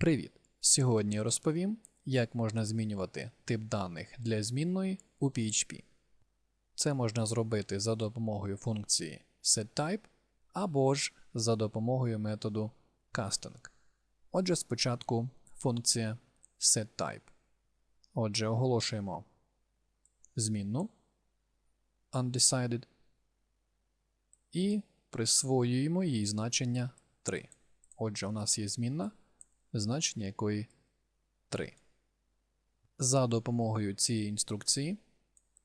Привіт! Сьогодні розповім, як можна змінювати тип даних для змінної у PHP. Це можна зробити за допомогою функції setType або ж за допомогою методу casting. Отже, спочатку функція setType. Отже, оголошуємо змінну undecided і присвоюємо їй значення 3. Отже, у нас є змінна, значення якої 3. За допомогою цієї інструкції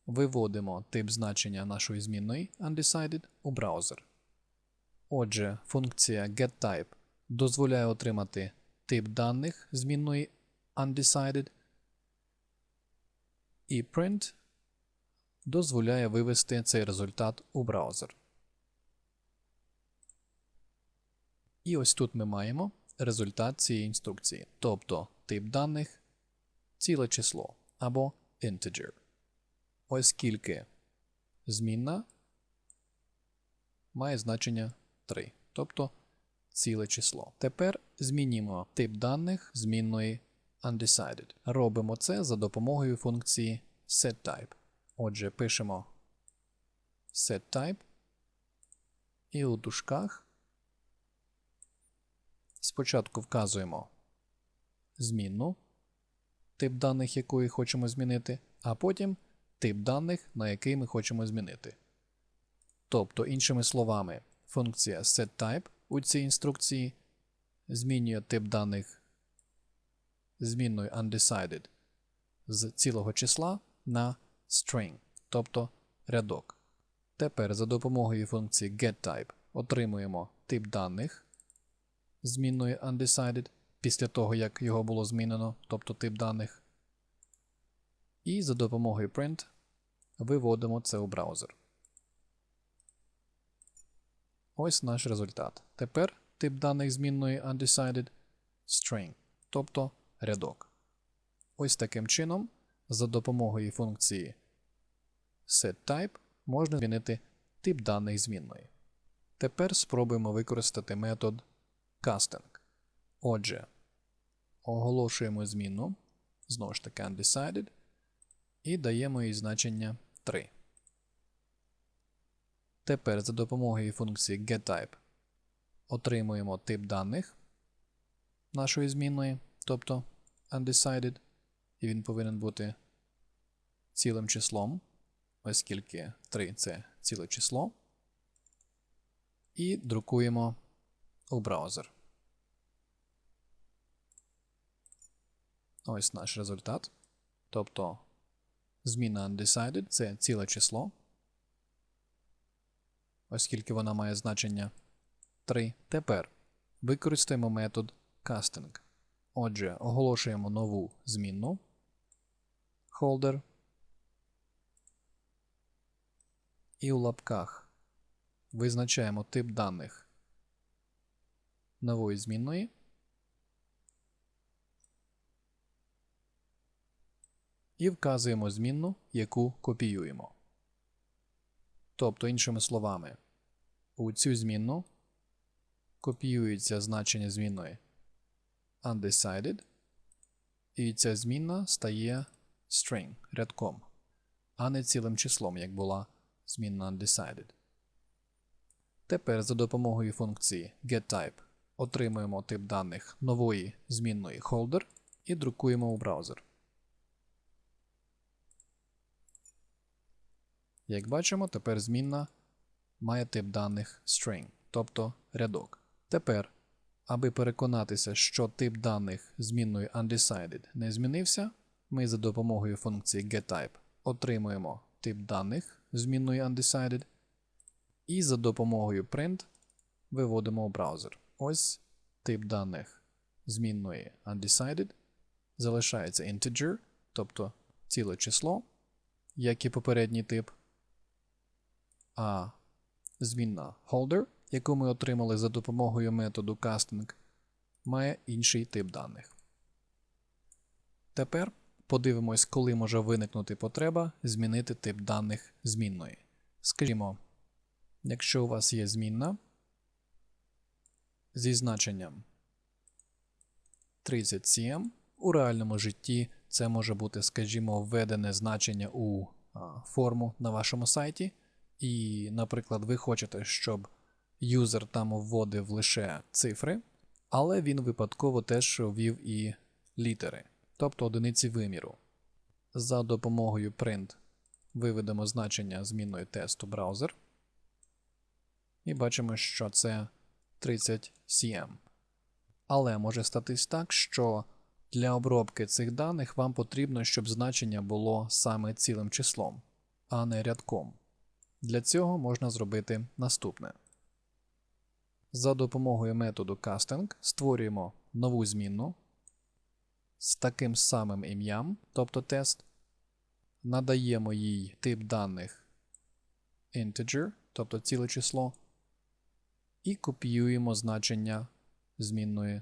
виводимо тип значення нашої змінної undecided у браузер. Отже, функція getType дозволяє отримати тип даних змінної undecided, і print дозволяє вивести цей результат у браузер. І ось тут ми маємо результат цієї інструкції, тобто тип даних ціле число або integer. Оскільки змінна має значення 3, тобто ціле число. Тепер змінюємо тип даних змінної undecided. Робимо це за допомогою функції setType. Отже, пишемо setType і у дужках Спочатку вказуємо змінну, тип даних якої хочемо змінити, а потім тип даних, на який ми хочемо змінити. Тобто, іншими словами, функція setType у цій інструкції змінює тип даних змінною undecided з цілого числа на string, тобто рядок. Тепер за допомогою функції getType отримуємо тип даних змінною undecided після того, як його було змінено, тобто тип даних. І за допомогою print виводимо це у браузер. Ось наш результат. Тепер тип даних змінної undecided string, тобто рядок. Ось таким чином, за допомогою функції setType можна змінити тип даних змінної. Тепер спробуємо використати метод casting. Отже, оголошуємо зміну, знову ж таки undecided, і даємо їй значення 3. Тепер за допомогою функції getType отримуємо тип даних нашої змінної, тобто undecided, і він повинен бути цілим числом, оскільки 3 це ціле число. І друкуємо у браузер. Ось наш результат. Тобто зміна undecided це ціле число, оскільки вона має значення 3. Тепер використаємо метод casting. Отже, оголошуємо нову змінну holder і у лапках визначаємо тип даних нової змінної. І вказуємо змінну, яку копіюємо. Тобто, іншими словами, у цю змінну копіюється значення змінної undecided, і ця змінна стає string рядком, а не цілим числом, як була змінна undecided. Тепер за допомогою функції getType отримуємо тип даних нової змінної holder і друкуємо у браузер. Як бачимо, тепер змінна має тип даних string, тобто рядок. Тепер, аби переконатися, що тип даних змінною undecided не змінився, ми за допомогою функції getType отримуємо тип даних змінною undecided, і за допомогою print виводимо у браузер. Ось тип даних змінної undecided залишається integer, тобто ціле число, як і попередній тип. А змінна holder, яку ми отримали за допомогою методу casting, має інший тип даних. Тепер подивимось, коли може виникнути потреба змінити тип даних змінної. Скажімо, якщо у вас є змінна зі значенням 30cm. У реальному житті це може бути, скажімо, введене значення у форму на вашому сайті. І, наприклад, ви хочете, щоб юзер там вводив лише цифри, але він випадково теж ввів і літери, тобто одиниці виміру. За допомогою print виведемо значення змінної тесту браузер. І бачимо, що це 30 cm. Але може статись так, що для обробки цих даних вам потрібно, щоб значення було саме цілим числом, а не рядком. Для цього можна зробити наступне. За допомогою методу casting створюємо нову змінну з таким самим ім'ям, тобто тест, надаємо їй тип даних integer, тобто ціле число, і копіюємо значення змінної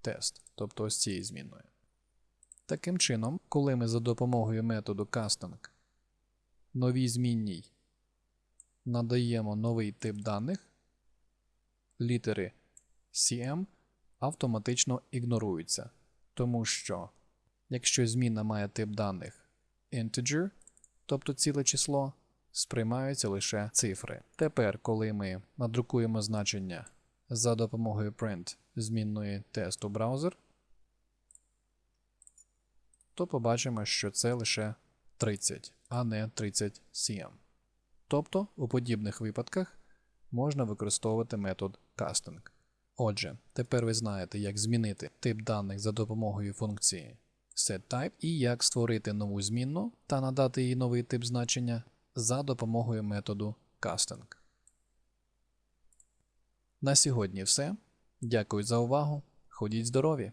тест, тобто ось цієї змінної. Таким чином, коли ми за допомогою методу casting новій змінній надаємо новий тип даних, літери CM автоматично ігноруються, тому що якщо зміна має тип даних integer, тобто ціле число, сприймаються лише цифри. Тепер, коли ми надрукуємо значення за допомогою print змінної тесту браузер, то побачимо, що це лише 30, а не 30 cm. Тобто, у подібних випадках можна використовувати метод casting. Отже, тепер ви знаєте, як змінити тип даних за допомогою функції setType і як створити нову змінну та надати їй новий тип значення за допомогою методу casting. На сьогодні все. Дякую за увагу. Ходіть здорові!